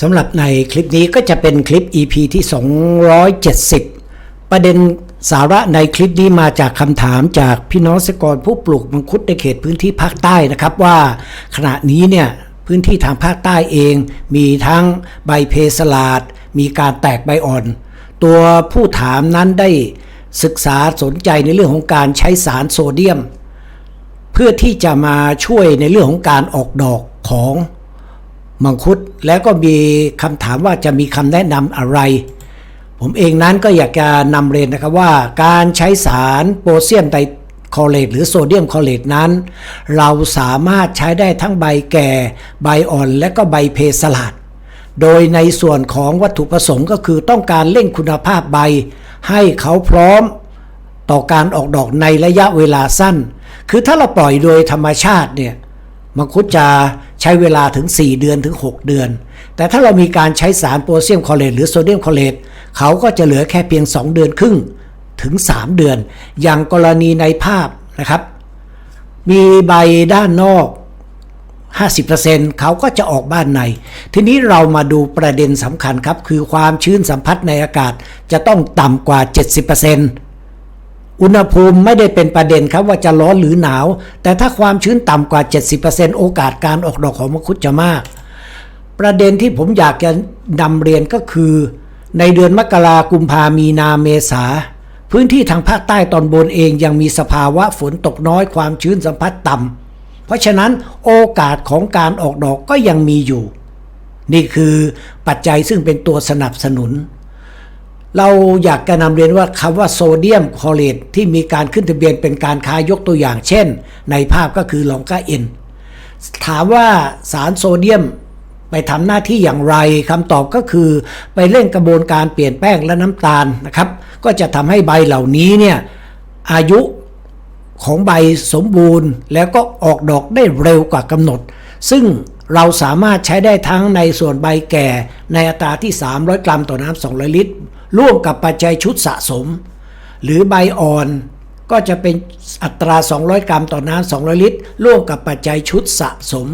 สำหรับในคลิปนี้ก็จะเป็นคลิป EP ที่ 270 ประเด็นสาระในคลิปนี้มาจากคำถามจากพี่น้องเกษตรกรผู้ปลูกมังคุดในเขตพื้นที่ภาคใต้นะครับว่าขณะนี้เนี่ยพื้นที่ทางภาคใต้เอง มีทั้งใบเพสลาด มีการแตกใบอ่อน ตัวผู้ถามนั้นได้ศึกษาสนใจในเรื่องของการใช้สารโซเดียม เพื่อที่จะมาช่วยในเรื่องของการออกดอกของ มังคุดแล้วก็มีคำถามว่าจะมีคำแนะนำอะไร ผมเองนั้นก็อยากจะนำเรียนนะครับว่า การใช้สารโพแทสเซียมไดคลอเรตหรือโซเดียมคลอเรตนั้น เราสามารถใช้ได้ทั้งใบแก่ ใบอ่อนและก็ใบเพสลาดโดยในส่วนของวัตถุประสงค์ก็คือต้องการเร่งคุณภาพใบ ให้เขาพร้อมต่อการออกดอกในระยะเวลาสั้น คือถ้าเราปล่อยโดยธรรมชาติเนี่ยมังคุดจะ ใช้เวลาถึง 4 เดือนถึง 6 เดือน แต่ถ้าเรามีการใช้สารโพแทสเซียมคลอเรตหรือโซเดียมคลอเรตเขาก็จะเหลือแค่เพียง 2 เดือนครึ่งถึง 3 เดือน อย่างกรณีในภาพนะครับ มีใบด้านนอก 50%เขาก็จะออกบ้านใน ทีนี้เรามาดูประเด็นสำคัญครับ คือความชื้นสัมผัสในอากาศจะต้องต่ำกว่า 70% อุณหภูมิไม่ได้เป็นประเด็นครับว่าจะร้อนหรือหนาว แต่ถ้าความชื้นต่ำกว่า 70%โอกาสการออกดอกของมังคุดจะมาก ประเด็นที่ผมอยากจะนำเรียนก็คือ ในเดือนมกรากุมภามีนาเมษาพื้นที่ทางภาคใต้ตอนบนเองยังมีสภาวะฝนตกน้อยความชื้นสัมผัสต่ำเพราะฉะนั้นโอกาสของการออกดอกก็ยังมีอยู่ นี่คือปัจจัยซึ่งเป็นตัวสนับสนุน เราอยากจะนำเรียนว่าคำว่าโซเดียมคลอเรตที่มีการขึ้นทะเบียนเป็นการค้ายกตัวอย่างเช่น ในภาพก็คือลองก้าเอ็นถามว่าสารโซเดียมไปทำหน้าที่อย่างไรคำตอบก็คือไปเร่งกระบวนการเปลี่ยนแป้งและน้ำตาลนะครับ ก็จะทำให้ใบเหล่านี้เนี่ยอายุของใบสมบูรณ์ แล้วก็ออกดอกได้เร็วกว่ากำหนด ซึ่งเราสามารถใช้ได้ทั้งในส่วนใบแก่ในอัตราที่ 300 กรัมต่อน้ำ200 ลิตร ร่วมกับปัจจัยชุดสะสม หรือใบอ่อนก็จะเป็นอัตรา 200 กรัมต่อน้ำ200 ลิตร ร่วมกับปัจจัยชุดสะสม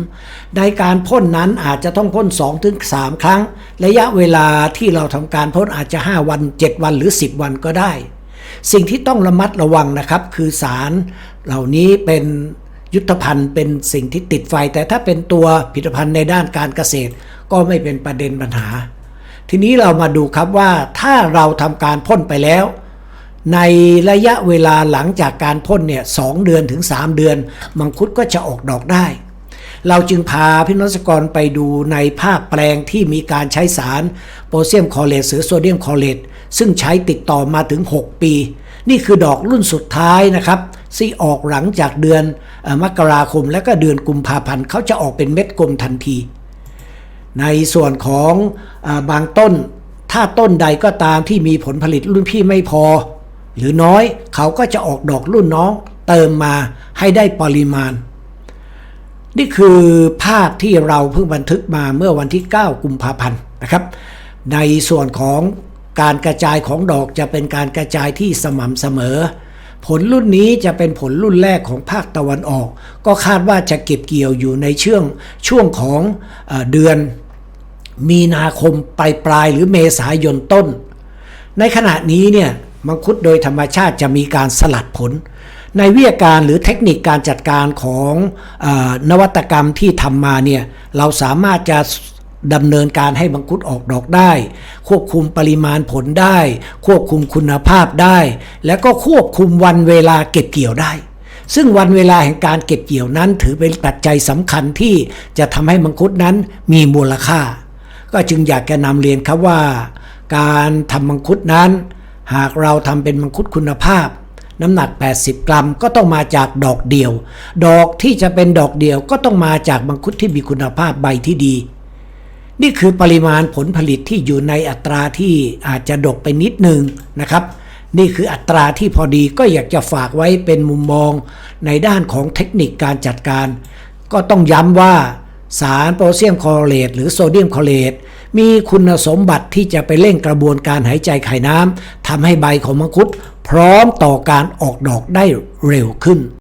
ในการพ่นนั้นอาจจะต้องพ่น2-3ถึง3ครั้ง ระยะเวลาที่เราทำการพ่นอาจจะ 5 วัน 7 วันหรือ 10 วันก็ได้ สิ่งที่ต้องระมัดระวังนะครับคือสารเหล่านี้เป็นยุทธภัณฑ์เป็นสิ่งที่ติดไฟ แต่ถ้าเป็นตัวผลิตภัณฑ์ในด้านการเกษตร ก็ไม่เป็นประเด็นปัญหา ทีนี้เรามาดูครับว่าถ้าเราทำการพ่นไปแล้ว ในระยะเวลาหลังจากการพ่นเนี่ยสเดือนถึง 3 เดือน มังคุดก็จะออกดอกได้ เราจึงพาพี่น้องเกษตรกรไปดูในภาพแปลงที่มีการใช้สารโพแทสเซียมคลอเรตหรือโซเดียมคอเรตซึ่งใช้ติดต่อมาถึง 6 ปี นี่คือดอกรุ่นสุดท้ายนะครับที่ออกหลังจากเดือนอมกราคมและก็เดือนกุมภาพันธ์เขาจะออกเป็นเม็ดกลมทันที ในส่วนของอบางต้น ถ้าต้นใดก็ตามที่มีผลผลิตรุ่นพี่ไม่พอ หรือน้อยเขาก็จะออกดอกรุ่นน้องเติมมาให้ได้ปริมาณ นี่คือภาพที่เราเพิ่งบันทึกมาเมื่อวันที่ 9 กุมภาพันธ์นะครับ ในส่วนของการกระจายของดอกจะเป็นการกระจายที่สม่ำเสมอ ผลรุ่นนี้จะเป็นผลรุ่นแรกของภาคตะวันออก ก็คาดว่าจะเก็บเกี่ยวอยู่ในช่วงช่วงของเอเดือนมีนาคมปลายปลายหรือเมษายนต้น ในขณะนี้เนี่ยมังคุดโดยธรรมชาติจะมีการสลัดผล ในวิทยาการหรือเทคนิคการจัดการของอนวัตกรรมที่ทำมาเนี่ยเราสามารถจะ ดำเนินการให้มังคุดออกดอกได้ ควบคุมปริมาณผลได้ ควบคุมคุณภาพได้ แล้วก็ควบคุมวันเวลาเก็บเกี่ยวได้ ซึ่งวันเวลาแห่งการเก็บเกี่ยวนั้นถือเป็นปัจจัยสำคัญที่จะทำให้มังคุดนั้นมีมูลค่า ก็จึงอยากจะนำเรียนครับว่า การทำมังคุดนั้น หากเราทำเป็นมังคุดคุณภาพ น้ำหนัก 80 กรัมก็ต้องมาจากดอกเดียว ดอกที่จะเป็นดอกเดียวก็ต้องมาจากมังคุดที่มีคุณภาพใบที่ดี นี่คือปริมาณผลผลิตที่อยู่ในอัตราที่อาจจะดกไปนิดนึงนะครับ นี่คืออัตราที่พอดีก็อยากจะฝากไว้เป็นมุมมองในด้านของเทคนิคการจัดการ ก็ต้องย้ำว่าสารโพแทสเซียมคลอเรตหรือโซเดียมคลอเรตมีคุณสมบัติที่จะไปเร่งกระบวนการหายใจไขน้ำทำให้ใบของมังคุดพร้อมต่อการออกดอกได้เร็วขึ้น